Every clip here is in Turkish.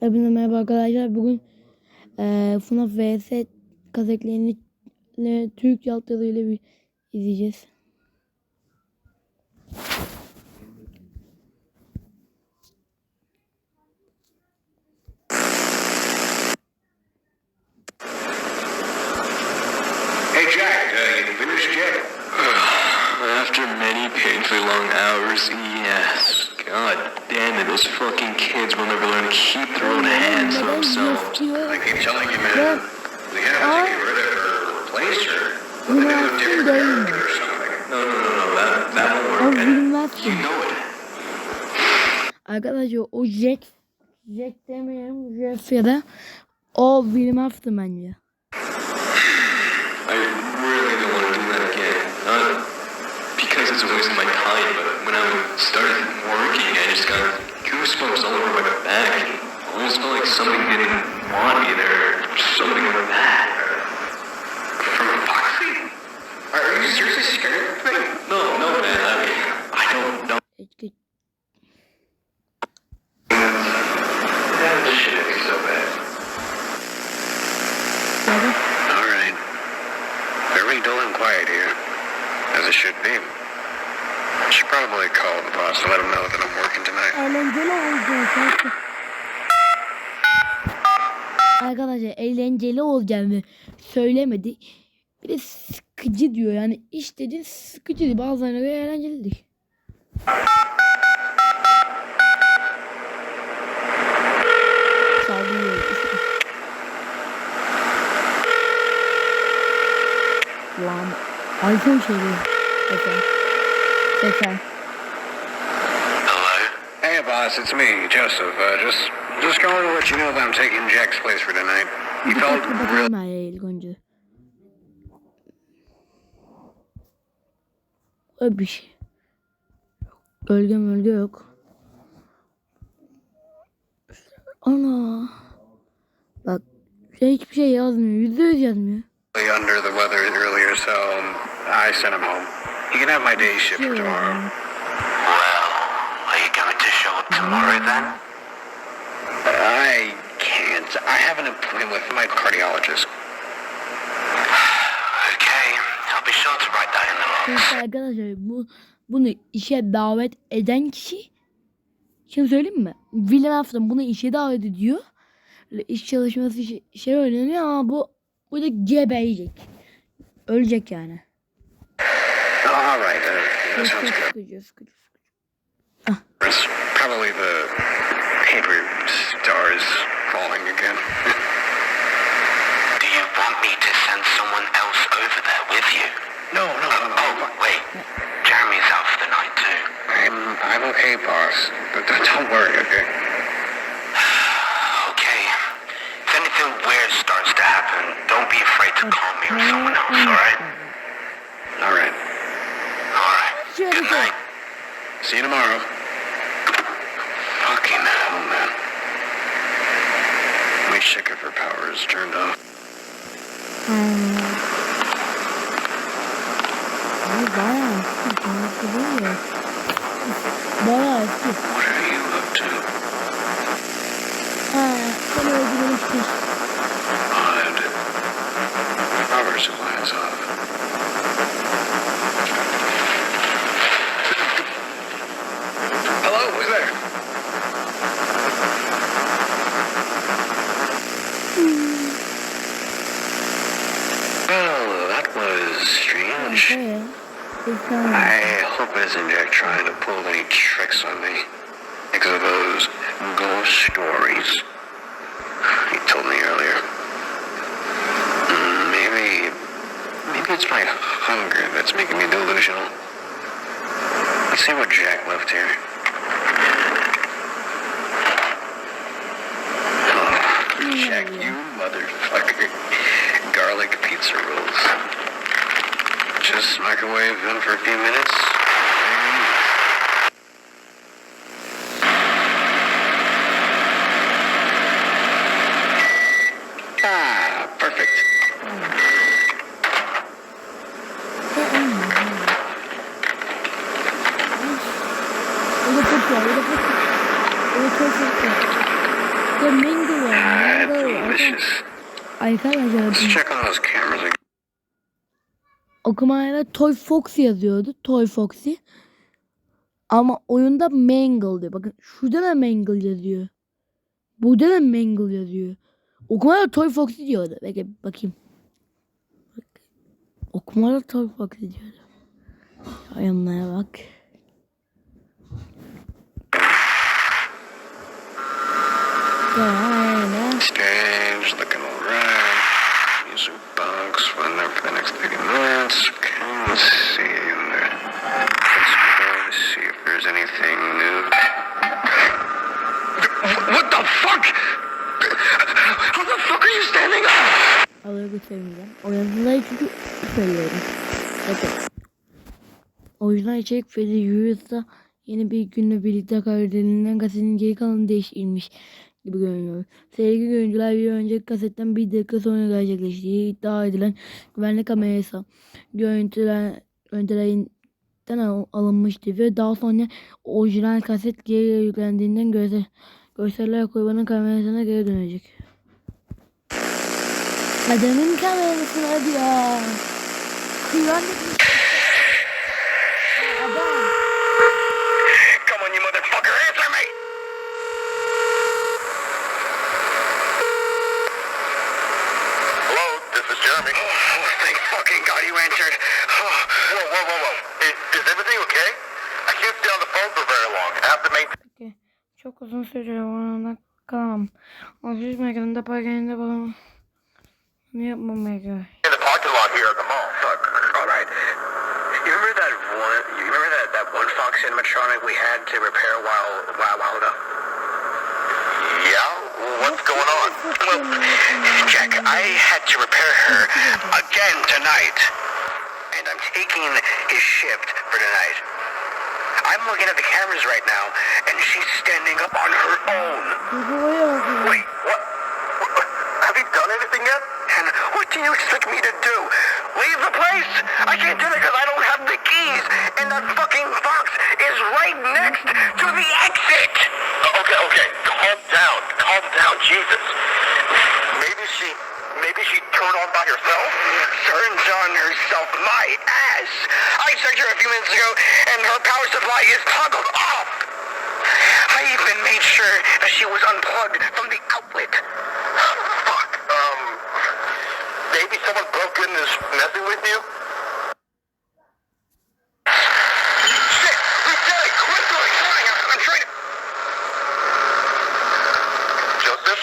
Hepinize merhaba arkadaşlar. Bugün eee FNAF vs kazeklerini Türk altyazıyla bir izleyeceğiz. Hey Jack, uh, you finished yet? After many painfully long hours, yes. God damn it, those fucking kids will never learn to keep their own hands to themselves. I keep telling you, man. We have to get rid of her, replace her. With a new different character or something. No, no, no, no, that, that won't work. Bilmezsin. you know it. Arkadaşlar o Jack Jack demeyelim Jeff ya da o bilmezdi bence. I really don't want to do that again. Not because it's a waste of my time, but when I started just got goosebumps all over my back. almost felt like something didn't want me there, should probably call the boss to let him know that I'm working tonight. eğlenceli olacak. Arkadaşlar eğlenceli olacağını söylemedi. Bir de sıkıcı diyor yani iş dediğin sıkıcı bazılarına göre eğlencelidir. Sallıyor. Lan iPhone şeyi. Sefer. Hello? Hey, boss, it's me, Joseph. Uh, just, just calling to let you know that I'm taking Jack's place for tonight. He felt real. Öyle bir şey. Gölge mölge yok. Ana. Bak şey hiçbir şey yazmıyor. Yüzde yüz yazmıyor. under the weather earlier, so I sent him home. He can have my day shift for tomorrow. Well, are you going to show up tomorrow then? I can't. I have an appointment with my cardiologist. Okay, I'll be sure to write that in the log. Çünkü arkadaşlar bu bunu işe davet eden kişi şimdi söyleyeyim mi? William Afton bunu işe davet ediyor. Böyle İş çalışması şey, şey öğreniyor ama bu bu da gebeyecek. Ölecek yani. All right, uh, that sounds good. sıkıcı sıkıcı. It's probably the paper stars falling again. Do you want me to send someone else over there with you? no, no, no, Oh, no. wait. Jeremy's out for the night too. I'm, I'm okay, boss. But don't worry, okay? Okay. If anything weird starts to happen, don't be afraid to call me or someone else. All right. Alright got you everything. Night. See you tomorrow. Fucking hell, man. My shaker power is turned off. Mm. Oh, wow. Wow. Me. Because of those ghost stories he told me earlier. Mm, Maybe, maybe it's my hunger that's making me delusional. Let's see what Jack left here. Oh, Jack, you motherfucker. Garlic pizza rolls. Just microwave them for a few minutes. Ya Mangle var. Mangle. vicious. Arkadaşlar okumaya Toy Fox yazıyordu. Toy Foxy. Ama oyunda Mangle diyor. Bakın şurada da Mangle yazıyor. Burada da Mangle yazıyor. Okumada Toy Foxy diyordu. Bekle bakayım. Bak. Okumada Toy Foxy diyordu. Ayınlaya bak. New. What the fuck? How the fuck are you standing up? Alaya götürmeyeceğim. Oyuncular çünkü söylüyorum. Bakın. Orijinal içerik Freddy Yurus'ta yeni bir günle birlikte kaydedilen kasetin geri kalanı değiştirilmiş gibi görünüyor. Sergi görüntüler bir önceki kasetten bir dakika sonra gerçekleştiği iddia edilen güvenlik kamerası görüntüler, görüntülerinden al- alınmıştı ve daha sonra orijinal kaset geri yüklendiğinden görsel, görseller kurbanın kamerasına geri dönecek. Adamın kamerasına diyor. Kıran Alışveriş merkezinde park yerinde. Ne yapmamaya gerek? in the parking lot here at the mall. Fuck. All right. You remember that one? You remember that that one Fox animatronic we had to repair while while, while ago? Yeah. What's going on? Well, Jack, I had to repair her again tonight, and I'm taking his shift for tonight. I'm looking at the cameras right now, and she's standing up on her own. Wait, what? what? Have you done anything yet? And what do you expect me to do? Leave the place? I can't do that because I don't have the keys. And that fucking fox is right next to the exit. Okay, okay. Calm down. Calm down. Jesus. Maybe she, maybe she turned on by herself? Turns on herself. My ass. I checked her a few minutes ago and her power supply is toggled off. I even made sure that she was unplugged from the outlet. Fuck. Um, maybe someone broke in and is messing with you? Shit! Lieutenant, quickly! Sorry, I'm, I'm trying to... Joseph?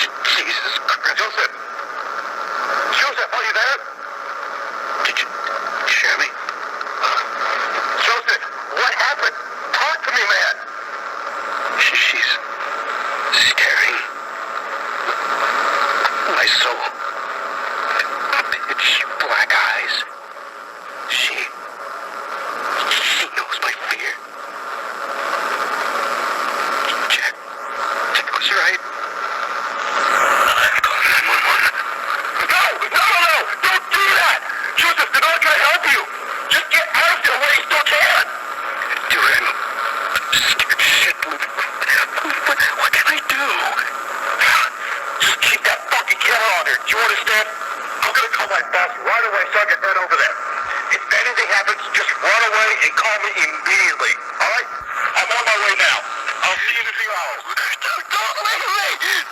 J- Jesus Christ. Joseph! Joseph, are you there? Did you... Did you hear me? Joseph, what happened? Talk to me, man! She- She's staring. My soul. Pitch black eyes. She. She knows my fear. Jack. Jack was right. Call 911. No! No, no, no! Don't do that! Joseph, they're not gonna help you! Just get out of there while you still can! Do it. I'm scared shit. What, what can I do? Just keep that fucking camera on her. Do you understand? I'm gonna call my boss right away so I can head over there. If anything happens, just and call me immediately. Alright? I'm on my way now. I'll see you in a few hours. Don't leave me!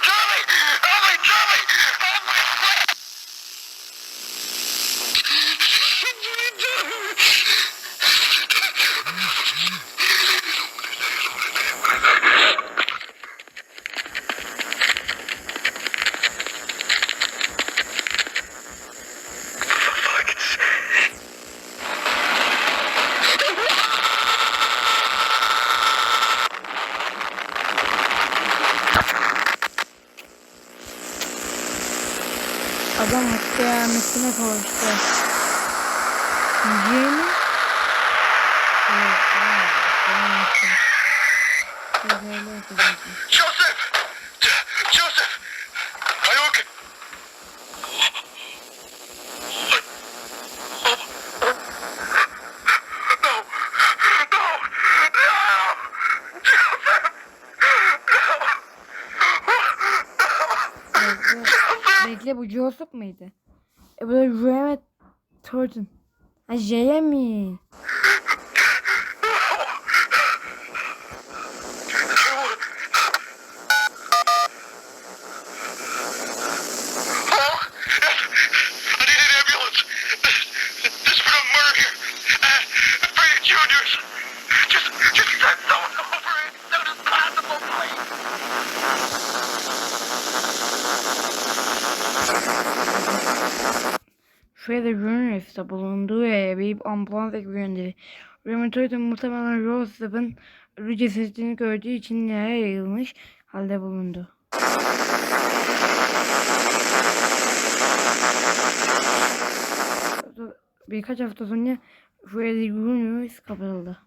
Kıyametine kavuştu. Yapacağım. Joseph! Joseph! Are you okay? Bekle bu Joseph mıydı? E bu da Remy Thornton. Ha Jeremy. Freddy Junior'da bulunduğu yere bir ambulans ekibi gönderdi. Thornton muhtemelen Joseph'ın ölü cesedini gördüğü için yere yayılmış halde bulundu. Birkaç hafta sonra Freddy Junior kapatıldı.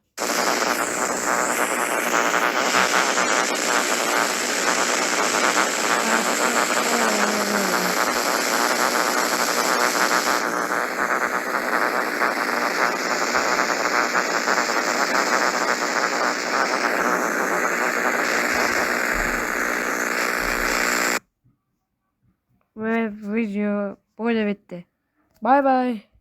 Ve video